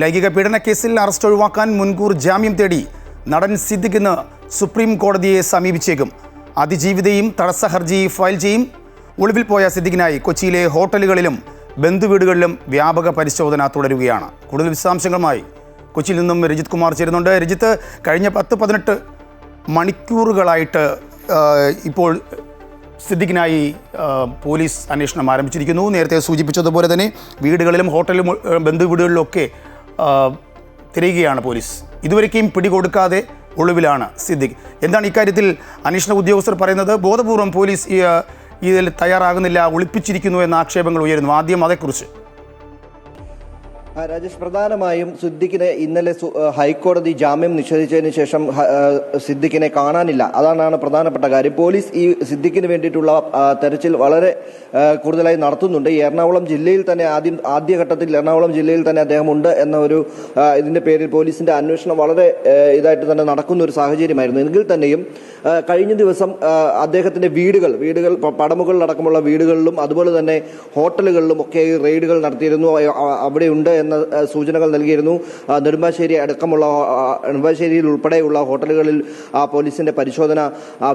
ലൈംഗിക പീഡന കേസിൽ അറസ്റ്റ് ഒഴിവാക്കാൻ മുൻകൂർ ജാമ്യം തേടി നടൻ സിദ്ദിഖ് ഇന്ന് സുപ്രീം കോടതിയെ സമീപിച്ചേക്കും. അതിജീവിതയും തടസ്സ ഹർജി ഫയൽ ചെയ്യും. ഒളിവിൽ പോയ സിദ്ദിഖിനായി കൊച്ചിയിലെ ഹോട്ടലുകളിലും ബന്ധുവീടുകളിലും വ്യാപക പരിശോധന തുടരുകയാണ്. കൂടുതൽ വിശദാംശങ്ങളുമായി കൊച്ചിയിൽ നിന്നും രജിത് കുമാർ ചേരുന്നുണ്ട്. രജിത്ത് കഴിഞ്ഞ പത്ത് പതിനെട്ട് മണിക്കൂറുകളായിട്ട് ഇപ്പോൾ സിദ്ദിഖിനായി പോലീസ് അന്വേഷണം ആരംഭിച്ചിരിക്കുന്നു. നേരത്തെ സൂചിപ്പിച്ചതുപോലെ തന്നെ വീടുകളിലും ഹോട്ടലിലും ബന്ധുവീടുകളിലും ആ, തിരയുകയാണ് പോലീസ്. ഇതുവരേക്കും പിടികൊടുക്കാതെ ഒളിവിലാണ് സിദ്ദിഖ്. എന്താണ് ഇക്കാര്യത്തിൽ അന്വേഷണ ഉദ്യോഗസ്ഥർ പറയുന്നത്? ബോധപൂർവം പോലീസ് ഇതിൽ തയ്യാറാകുന്നില്ല ഒളിപ്പിച്ചിരിക്കുന്നു എന്ന ആക്ഷേപങ്ങൾ ഉയരുന്നു. ആദ്യം അതേക്കുറിച്ച്. രാജേഷ് പ്രധാനമായും സിദ്ദിഖിനെ ഇന്നലെ ഹൈക്കോടതി ജാമ്യം നിഷേധിച്ചതിന് ശേഷം സിദ്ദിഖിനെ കാണാനില്ല. അതാണ് പ്രധാനപ്പെട്ട കാര്യം. പോലീസ് ഈ സിദ്ദിഖിന് വേണ്ടിയിട്ടുള്ള തെരച്ചിൽ വളരെ കൂടുതലായി നടത്തുന്നുണ്ട്. എറണാകുളം ജില്ലയിൽ തന്നെ ആദ്യം ആദ്യഘട്ടത്തിൽ എറണാകുളം ജില്ലയിൽ തന്നെ അദ്ദേഹം ഉണ്ട് എന്ന ഒരു ഇതിന്റെ പേരിൽ പോലീസിന്റെ അന്വേഷണം വളരെ ഇതായിട്ട് തന്നെ നടക്കുന്ന ഒരു സാഹചര്യമായിരുന്നു. എങ്കിൽ തന്നെയും കഴിഞ്ഞ ദിവസം അദ്ദേഹത്തിന്റെ വീടുകൾ വീടുകൾ പടമുകളിലടക്കമുള്ള വീടുകളിലും അതുപോലെ തന്നെ ഹോട്ടലുകളിലും ഒക്കെ റെയ്ഡുകൾ നടത്തിയിരുന്നു. അവിടെയുണ്ട് എന്ന സൂചനകൾ നൽകിയിരുന്നു. നെടുമ്പാശ്ശേരി അടക്കമുള്ള നെടുമ്പാശ്ശേരിയിൽ ഉൾപ്പെടെയുള്ള ഹോട്ടലുകളിൽ പോലീസിന്റെ പരിശോധന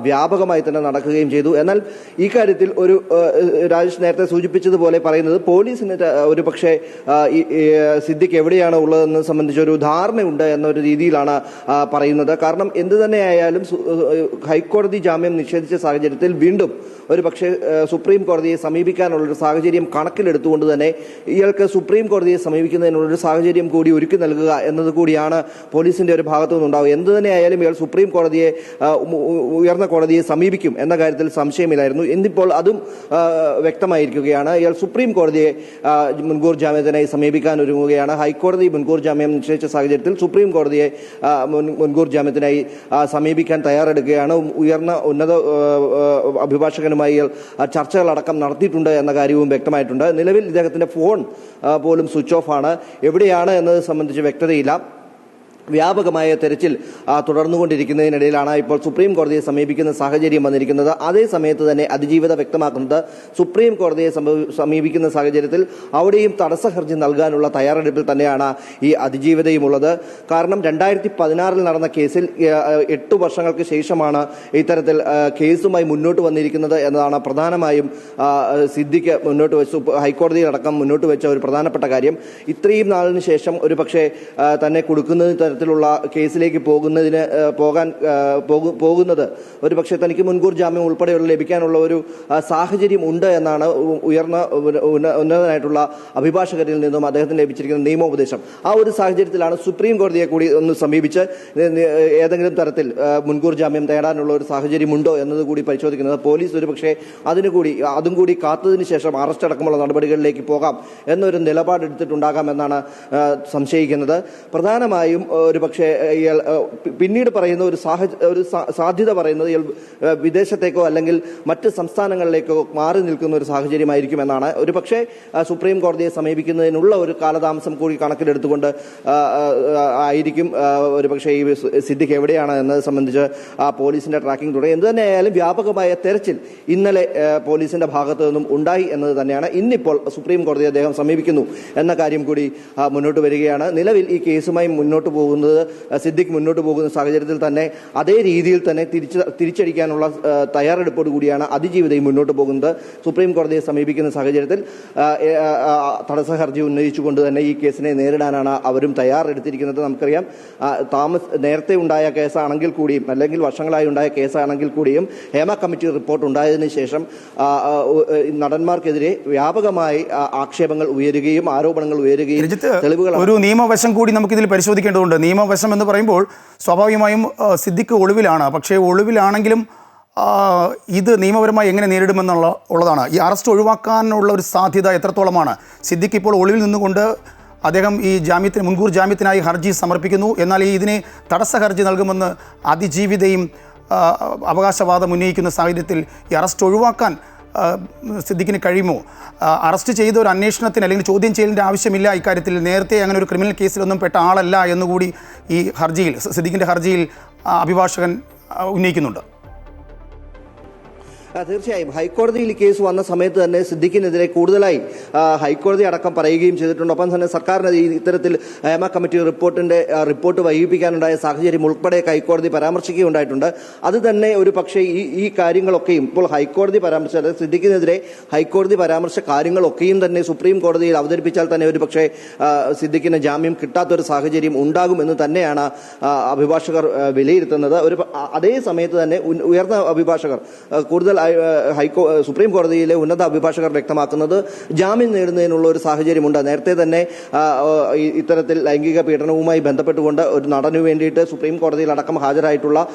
വ്യാപകമായി തന്നെ നടക്കുകയും ചെയ്തു. എന്നാൽ ഈ കാര്യത്തിൽ ഒരു രാജേഷ് നേരത്തെ സൂചിപ്പിച്ചതുപോലെ പറയുന്നത് പോലീസിന് ഒരു പക്ഷേ സിദ്ധിക്ക് എവിടെയാണ് ഉള്ളതെന്ന് സംബന്ധിച്ച് ഒരു ധാരണയുണ്ട് എന്നൊരു രീതിയിലാണ് പറയുന്നത്. കാരണം എന്ത് തന്നെയായാലും ഹൈക്കോടതി ജാമ്യം നിഷേധിച്ച സാഹചര്യത്തിൽ വീണ്ടും ഒരു പക്ഷേ സുപ്രീം കോടതിയെ സമീപിക്കാനുള്ള ഒരു സാഹചര്യം കണക്കിലെടുത്തുകൊണ്ട് തന്നെ ഇയാൾക്ക് സുപ്രീം കോടതിയെ സമീപിക്കുന്നതിനുള്ള ഒരു സാഹചര്യം കൂടി ഒരുക്കി നൽകുക എന്നത് കൂടിയാണ് പോലീസിന്റെ ഒരു ഭാഗത്തു നിന്നുണ്ടാവുക. എന്ത് തന്നെയായാലും ഇയാൾ സുപ്രീം കോടതിയെ ഉയർന്ന കോടതിയെ സമീപിക്കും എന്ന കാര്യത്തിൽ സംശയമില്ലായിരുന്നു. ഇന്നിപ്പോൾ അതും വ്യക്തമായിരിക്കുകയാണ്. ഇയാൾ സുപ്രീം കോടതിയെ മുൻകൂർ ജാമ്യത്തിനായി സമീപിക്കാൻ ഒരുങ്ങുകയാണ്. ഹൈക്കോടതി മുൻകൂർ ജാമ്യം നിശ്ചയിച്ച സാഹചര്യത്തിൽ സുപ്രീം കോടതിയെ മുൻകൂർ ജാമ്യത്തിനായി സമീപിക്കാൻ തയ്യാറെടുക്കുകയാണ്. ഉയർന്ന ഉന്നത അഭിഭാഷകനുമായി ചർച്ചകളടക്കം നടത്തിയിട്ടുണ്ട് എന്ന കാര്യവും വ്യക്തമായിട്ടുണ്ട്. നിലവിൽ ഇദ്ദേഹത്തിന്റെ ഫോൺ പോലും സ്വിച്ച് ഓഫ് ആണ്. എവിടെയാണ് എന്നത് സംബന്ധിച്ച് വ്യക്തതയില്ല. വ്യാപകമായ തെരച്ചിൽ തുടർന്നുകൊണ്ടിരിക്കുന്നതിനിടയിലാണ് ഇപ്പോൾ സുപ്രീം കോടതിയെ സമീപിക്കുന്ന സാഹചര്യം വന്നിരിക്കുന്നത്. അതേ സമയത്ത് തന്നെ അതിജീവിത വ്യക്തമാക്കുന്നത് സുപ്രീം കോടതിയെ സമീപിക്കുന്ന സാഹചര്യത്തിൽ അവിടെയും തടസ്സ ഹർജി നൽകാനുള്ള തയ്യാറെടുപ്പിൽ തന്നെയാണ് ഈ അതിജീവിതയും ഉള്ളത് കാരണം രണ്ടായിരത്തി പതിനാറിൽ നടന്ന കേസിൽ എട്ട് വർഷങ്ങൾക്ക് ശേഷമാണ് ഇത്തരത്തിൽ കേസുമായി മുന്നോട്ട് വന്നിരിക്കുന്നത് എന്നതാണ് പ്രധാനമായും സിദ്ധിക്ക് മുന്നോട്ട് വെച്ച് ഹൈക്കോടതിയിൽ ഹൈക്കോടതിയിലടക്കം മുന്നോട്ട് വെച്ച ഒരു പ്രധാനപ്പെട്ട കാര്യം. ഇത്രയും നാളിന് ശേഷം ഒരു പക്ഷേ തന്നെ കൊടുക്കുന്ന തരത്തിലുള്ള കേസിലേക്ക് പോകുന്നതിന് പോകാൻ പോകുന്നത്. ഒരു പക്ഷേ തനിക്ക് മുൻകൂർ ജാമ്യം ഉൾപ്പെടെയുള്ള ലഭിക്കാനുള്ള ഒരു സാഹചര്യം ഉണ്ട് എന്നാണ് ഉയർന്ന ഉന്ന- ഉന്ന- ഉന്നതനായിട്ടുള്ള അഭിഭാഷകരിൽ നിന്നും അദ്ദേഹത്തിന് ലഭിച്ചിരിക്കുന്ന നിയമോപദേശം. ആ ഒരു സാഹചര്യത്തിലാണ് സുപ്രീം കോടതിയെ കൂടി ഒന്ന് സമീപിച്ച് ഏതെങ്കിലും തരത്തിൽ മുൻകൂർ ജാമ്യം തേടാനുള്ള ഒരു സാഹചര്യം ഉണ്ടോ എന്നത് കൂടി പരിശോധിക്കുന്നത് പോലീസ് ഒരു പക്ഷേ അതിനുകൂടി അതും കൂടി കാത്തതിന് ശേഷം അറസ്റ്റ് അടക്കമുള്ള നടപടികളിലേക്ക് പോകാം എന്നൊരു നിലപാടെടുത്തിട്ടുണ്ടാകാം എന്നാണ് ആ, സംശയിക്കുന്നത്. പ്രധാനമായും ഒരു പക്ഷേ ഇയാൾ പിന്നീട് പറയുന്ന ഒരു സാഹച ഒരു സാധ്യത പറയുന്നത് ഇയാൾ വിദേശത്തേക്കോ അല്ലെങ്കിൽ മറ്റ് സംസ്ഥാനങ്ങളിലേക്കോ മാറി നിൽക്കുന്ന ഒരു സാഹചര്യമായിരിക്കും എന്നാണ്. ഒരു പക്ഷേ സുപ്രീം കോടതിയെ സമീപിക്കുന്നതിനുള്ള ഒരു കാലതാമസം കൂടി കണക്കിലെടുത്തുകൊണ്ട് ആയിരിക്കും ഒരു പക്ഷേ ഈ സിദ്ദിഖ് എവിടെയാണ് എന്നത് സംബന്ധിച്ച് ആ പോലീസിന്റെ ട്രാക്കിംഗ് തുടങ്ങി. എന്ത് തന്നെയായാലും വ്യാപകമായ തെരച്ചിൽ ഇന്നലെ പോലീസിന്റെ ഭാഗത്തു നിന്നും ഉണ്ടായി എന്നത് തന്നെയാണ്. ഇന്നിപ്പോൾ സുപ്രീം കോടതിയെ അദ്ദേഹം സമീപിക്കുന്നു എന്ന കാര്യം കൂടി മുന്നോട്ട് വരികയാണ്. നിലവിൽ ഈ കേസുമായി മുന്നോട്ട് പോകുന്നത് സിദ്ദിഖ് മുന്നോട്ട് പോകുന്ന സാഹചര്യത്തിൽ തന്നെ അതേ രീതിയിൽ തന്നെ തിരിച്ച് തിരിച്ചടിക്കാനുള്ള തയ്യാറെടുപ്പോട് കൂടിയാണ് അതിജീവിതയും മുന്നോട്ട് പോകുന്നത്. സുപ്രീം കോടതിയെ സമീപിക്കുന്ന സാഹചര്യത്തിൽ തടസ്സ ഹർജി ഉന്നയിച്ചുകൊണ്ട് തന്നെ ഈ കേസിനെ നേരിടാനാണ് അവരും തയ്യാറെടുത്തിരിക്കുന്നത്. നമുക്കറിയാം താമസ് നേരത്തെ ഉണ്ടായ കേസാണെങ്കിൽ കൂടിയും അല്ലെങ്കിൽ വർഷങ്ങളായി ഉണ്ടായ കേസാണെങ്കിൽ കൂടിയും ഹേമ കമ്മിറ്റി റിപ്പോർട്ട് ഉണ്ടായതിനു ശേഷം നടന്മാർക്കെതിരെ വ്യാപകമായി ആക്ഷേപങ്ങൾ ഉയരുകയും ആരോപണങ്ങൾ ഉയരുകയും തെളിവുകൾ ഒരു നിയമവശം കൂടി നമുക്കിതിൽ പരിശോധിക്കേണ്ടതുണ്ട്. നിയമവശം എന്ന് പറയുമ്പോൾ സ്വാഭാവികമായും സിദ്ധിക്ക് ഒളിവിലാണ്. പക്ഷേ ഒളിവിലാണെങ്കിലും ഇത് നിയമപരമായി എങ്ങനെ നേരിടുമെന്നുള്ള ഉള്ളതാണ്. ഈ അറസ്റ്റ് ഒഴിവാക്കാനുള്ള ഒരു സാധ്യത എത്രത്തോളമാണ്? സിദ്ദിഖ് ഇപ്പോൾ ഒളിവിൽ നിന്നുകൊണ്ട് അദ്ദേഹം ഈ ജാമ്യത്തിന് മുൻകൂർ ജാമ്യത്തിനായി ഹർജി സമർപ്പിക്കുന്നു. എന്നാൽ ഈ ഇതിനെ തടസ്സ ഹർജി നൽകുമെന്ന് അതിജീവിതയും അവകാശവാദം ഉന്നയിക്കുന്ന സാഹചര്യത്തിൽ ഈ അറസ്റ്റ് ഒഴിവാക്കാൻ സിദ്ദിഖിന് കഴിയുമോ? അറസ്റ്റ് ചെയ്ത ഒരു അന്വേഷണത്തിന് അല്ലെങ്കിൽ ചോദ്യം ചെയ്യലിന്റെ ആവശ്യമില്ല ഇക്കാര്യത്തിൽ. നേരത്തെ അങ്ങനെ ഒരു ക്രിമിനൽ കേസിലൊന്നും പെട്ട ആളല്ല എന്നുകൂടി ഈ ഹർജിയിൽ സിദ്ദിഖിന്റെ ഹർജിയിൽ അഭിഭാഷകൻ ഉന്നയിക്കുന്നുണ്ട്. തീർച്ചയായും. ഹൈക്കോടതിയിൽ കേസ് വന്ന സമയത്ത് തന്നെ സിദ്ദിഖിനെതിരെ കൂടുതലായി ഹൈക്കോടതി അടക്കം പറയുകയും ചെയ്തിട്ടുണ്ട്. ഒപ്പം തന്നെ സർക്കാരിന് ഇത്തരത്തിൽ ഹേമ കമ്മിറ്റി റിപ്പോർട്ടിന്റെ റിപ്പോർട്ട് വൈകിപ്പിക്കാനുണ്ടായ സാഹചര്യം ഉൾപ്പെടെ ഹൈക്കോടതി പരാമർശിക്കുകയുണ്ടായിട്ടുണ്ട്. അത് തന്നെ ഒരു പക്ഷേ ഈ ഈ കാര്യങ്ങളൊക്കെയും ഇപ്പോൾ ഹൈക്കോടതി പരാമർശിച്ച സിദ്ദിഖിനെതിരെ ഹൈക്കോടതി പരാമർശ കാര്യങ്ങളൊക്കെയും തന്നെ സുപ്രീം കോടതിയിൽ അവതരിപ്പിച്ചാൽ തന്നെ ഒരു പക്ഷേ സിദ്ദിഖിന് ജാമ്യം കിട്ടാത്തൊരു സാഹചര്യം ഉണ്ടാകും ഉണ്ടാകുമെന്ന് തന്നെയാണ് അഭിഭാഷകർ വിലയിരുത്തുന്നത്. ഒരു അതേ സമയത്ത് തന്നെ ഉയർന്ന അഭിഭാഷകർ കൂടുതൽ ഹൈക്കോ സുപ്രീം കോടതിയിലെ ഉന്നത അഭിഭാഷകർ വ്യക്തമാക്കുന്നത് ജാമ്യം നേടുന്നതിനുള്ള ഒരു സാഹചര്യമുണ്ട്. നേരത്തെ തന്നെ ഇത്തരത്തിൽ ലൈംഗിക പീഡനവുമായി ബന്ധപ്പെട്ടുകൊണ്ട് ഒരു നടനു വേണ്ടിയിട്ട് സുപ്രീം കോടതിയിൽ അടക്കം ഹാജരായിട്ടുള്ള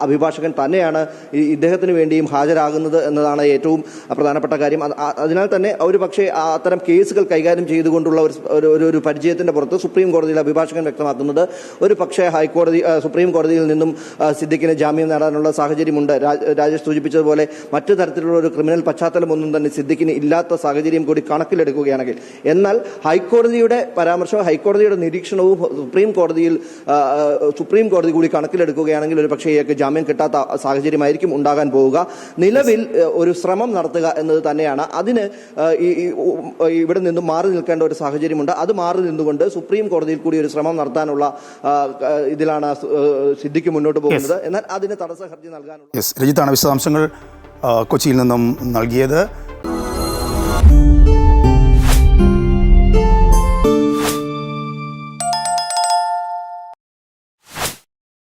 അഭിഭാഷകൻ തന്നെയാണ് ഇദ്ദേഹത്തിന് വേണ്ടിയും ഹാജരാകുന്നത് എന്നതാണ് ഏറ്റവും പ്രധാനപ്പെട്ട കാര്യം. അതിനാൽ തന്നെ ഒരു പക്ഷേ അത്തരം കേസുകൾ കൈകാര്യം ചെയ്തുകൊണ്ടുള്ള ഒരു ഒരു- പരിചയത്തിന്റെ പുറത്ത് സുപ്രീം കോടതിയിലെ അഭിഭാഷകൻ വ്യക്തമാക്കുന്നത് ഒരു പക്ഷേ ഹൈക്കോടതി സുപ്രീം കോടതിയിൽ നിന്നും സിദ്ദിഖിന് ജാമ്യം നേടാനുള്ള സാഹചര്യമുണ്ട്. രാജേഷ് സൂചിപ്പിച്ചതുപോലെ മറ്റു തരത്തിലുള്ള ഒരു ക്രിമിനൽ പശ്ചാത്തലമൊന്നും തന്നെ സിദ്ദിഖിന് ഇല്ലാത്ത സാഹചര്യം കൂടി കണക്കിലെടുക്കുകയാണെങ്കിൽ എന്നാൽ ഹൈക്കോടതിയുടെ പരാമർശവും ഹൈക്കോടതിയുടെ നിരീക്ഷണവും സുപ്രീം കോടതിയിൽ സുപ്രീം കോടതി കൂടി കണക്കിലെടുക്കുകയാണെങ്കിൽ ഒരു പക്ഷേ ഇയാൾക്ക് ജാമ്യം കിട്ടാത്ത സാഹചര്യമായിരിക്കും ഉണ്ടാകാൻ പോവുക. നിലവിൽ ഒരു ശ്രമം നടത്തുക എന്നത് തന്നെയാണ്. അതിന് ഇവിടെ നിന്നും മാറി നിൽക്കേണ്ട ഒരു സാഹചര്യമുണ്ട്. അത് മാറി നിന്നുകൊണ്ട് സുപ്രീം കോടതിയിൽ കൂടി ഒരു ശ്രമം നടത്താനുള്ള ഇതിലാണ് സിദ്ദിഖ് മുന്നോട്ട് പോകുന്നത്. എന്നാൽ അതിന് തടസ്സ ഹർജി നൽകാനുള്ള രജിത്താണ് വിശദാംശങ്ങൾ. കൊച്ചിയിൽ നിന്നും നൽകിയത്.